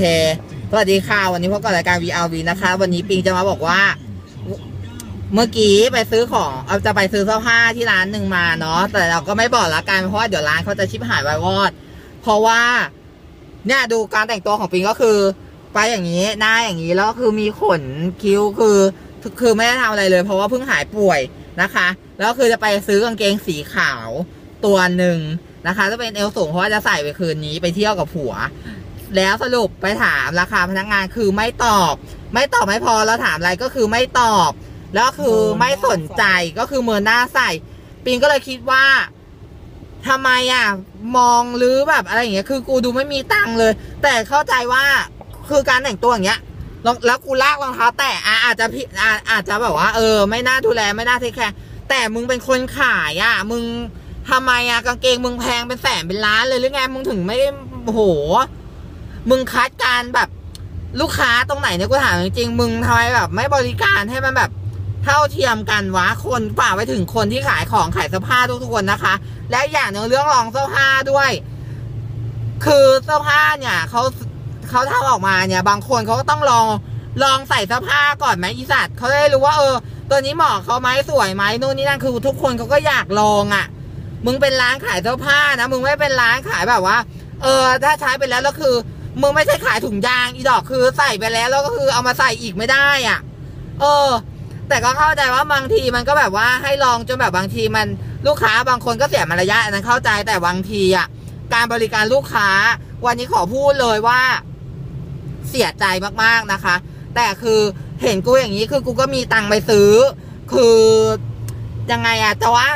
เทสวัสดีค่ะ วันนี้พบกับรายการ VRV นะคะ วันนี้ปิงจะมาบอกว่า เมื่อกี้ไปซื้อของเอาจะไปซื้อเสื้อผ้าที่ร้านหนึ่งมาเนาะแต่เราก็ไม่บอกละกันเพราะว่าเดี๋ยวร้านเขาจะชิบหายไวายวอด เพราะว่าเนี่ยดูการแต่งตัวของปิงก็คือ ไปอย่างนี้หน้าอย่างนี้แล้วคือมีขนคิ้วคือคือไม่ได้ทำอะไรเลย เพราะว่าเพิ่งหายป่วยนะคะ แล้วคือจะไปซื้อกางเกงสีขาวตัวหนึ่งนะคะจะเป็นเอวสูงเพราะว่าจะใส่ไปคืนนี้ไปเที่ยวกับผัว แล้วสรุปไปถามราคาพนักงานคือไม่ตอบ ไม่ตอบไม่พอแล้วถามอะไรก็คือไม่ตอบ แล้วคือไม่สนใจก็คือเมินหน้าใส่ ปิงก็เลยคิดว่าทำไมอะ มองหรือแบบอะไรอย่างเงี้ยคือกูดูไม่มีตังค์เลย แต่เข้าใจว่าคือการแต่งตัวอย่างเงี้ยแล้วกูลากรองเท้าแต่อาอาจจะพี่อาอาจจะแบบว่า เออ ไม่น่าดูแลไม่น่าเทคแคร์แต่มึงเป็นคนขายอะ มึงทำไมอะกางเกงมึงแพงเป็นแสนเป็นล้านเลยหรือไงมึงถึงไม่โอ้โห มึงคัดการแบบลูกค้าตรงไหนเนี่ยกูถามจริงๆมึงทำไมแบบ ไม่บริการให้มันแบบ เท่าเทียมกันวะคนฝ่ากไปถึงคนที่ขายของขายเสื้อผ้าทุกๆคนนะคะ และอย่างหนึ่งเรื่องรองเสื้อผ้าด้วย คือเสื้อผ้าเนี่ยเขาเขาทำออกมาเนี่ย บางคนเขาก็ต้องลองลองใส่เสื้อผ้าก่อนไหมอีสัตว์เขาได้รู้ว่าเออ ตัวนี้เหมาะเขาไหมสวยไหมนู่นนี่นั่นคือทุกคนเขาก็อยากลองอะ่ะ มึงเป็นร้านขายเสื้อผ้านะมึงไม่เป็นร้านขายแบบว่า เออ ถ้าใช้ไปแล้วแล้วคือ มึงไม่ใช่ขายถุงยางอีดอกคือใส่ไปแล้วแล้วก็คือเอามาใส่อีกไม่ได้อะ่ะ เออ แต่ก็เข้าใจว่าบางทีมันก็แบบว่าให้ลองจนแบบบางทีมันลูกค้าบางคนก็เสียมารยาทอันนั้นเข้าใจแต่บางทีอะการบริการลูกค้า วันนี้ขอพูดเลยว่า เสียใจมากๆนะคะ แต่คือเห็นกูอย่างนี้คือกูก็มีตังค์ไปซื้อ คือยังไงอะจะว่า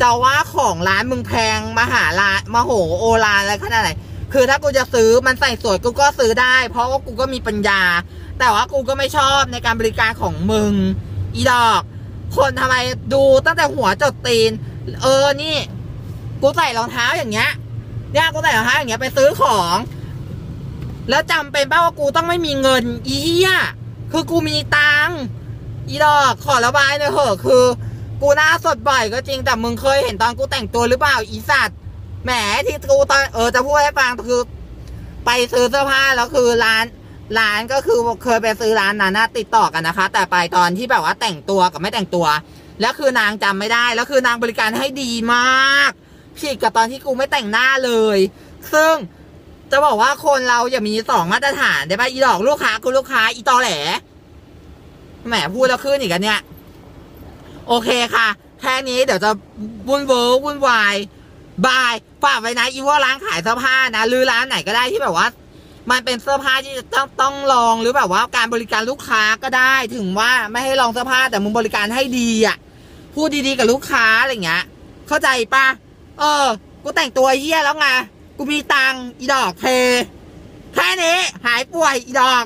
จะว่าของร้านมึงแพงมหาลานมโหโอลานอะไรขนาดไหน คือถ้ากูจะซื้อมันใส่สวยกูก็ซื้อได้ เพราะว่ากูก็มีปัญญา แต่ว่ากูก็ไม่ชอบในการบริการของมึง อีดอก คนทำไมดูตั้งแต่หัวจดตีน เออนี่ กูใส่รองเท้าอย่างเงี้ยเนี่ยกูใส่รองเท้าอย่างเงี้ยไปซื้อของ แล้วจำเป็นป้าว่ากูต้องไม่มีเงินอีเหี้ยคือกูมีตังอีดอกขอระบายหน่อยเถอะคือ กูหน้าสดบ่อยก็จริงแต่มึงเคยเห็นตอนกูแต่งตัวหรือเปล่าอีสัตว์ แหมที่กูตอนเออจะพูดให้ฟังคือ ไปซื้อเสื้อผ้าแล้วคือร้านร้านก็คือเคยไปซื้อร้านนั้นนะติดต่อกันนะคะ แต่ไปตอนที่แบบว่าแต่งตัวกับไม่แต่งตัว แล้วคือนางจำไม่ได้ แล้วคือนางบริการให้ดีมากผิดกับตอนที่กูไม่แต่งหน้าเลย ซึ่งจะบอกว่าคนเราอย่ามีสองมาตรฐานได้ปะอีดอกลูกค้ากูลูกค้าอีตอแหลแหมพูดแล้วขึ้นอีกกันเนี่ย โอเคค่ะ แค่นี้เดี๋ยวจะวุ่นเวอร์วุ่นวาย บายฝากไว้นะอีว่าร้านขายเสื้อผ้านะหรือร้านไหนก็ได้ที่แบบว่า มันเป็นเสื้อผ้าที่จะต้องต้องลองหรือแบบว่าการบริการลูกค้าก็ได้ถึงว่าไม่ให้ลองเสื้อผ้าแต่มึงบริการให้ดีอะพูดดีๆกับลูกค้าอะไรเงี้ย เข้าใจปะเออ กูแต่งตัวเฮี้ยแล้วไงกูมีตังอีดอกเทแค่นี้หายป่วยอีดอก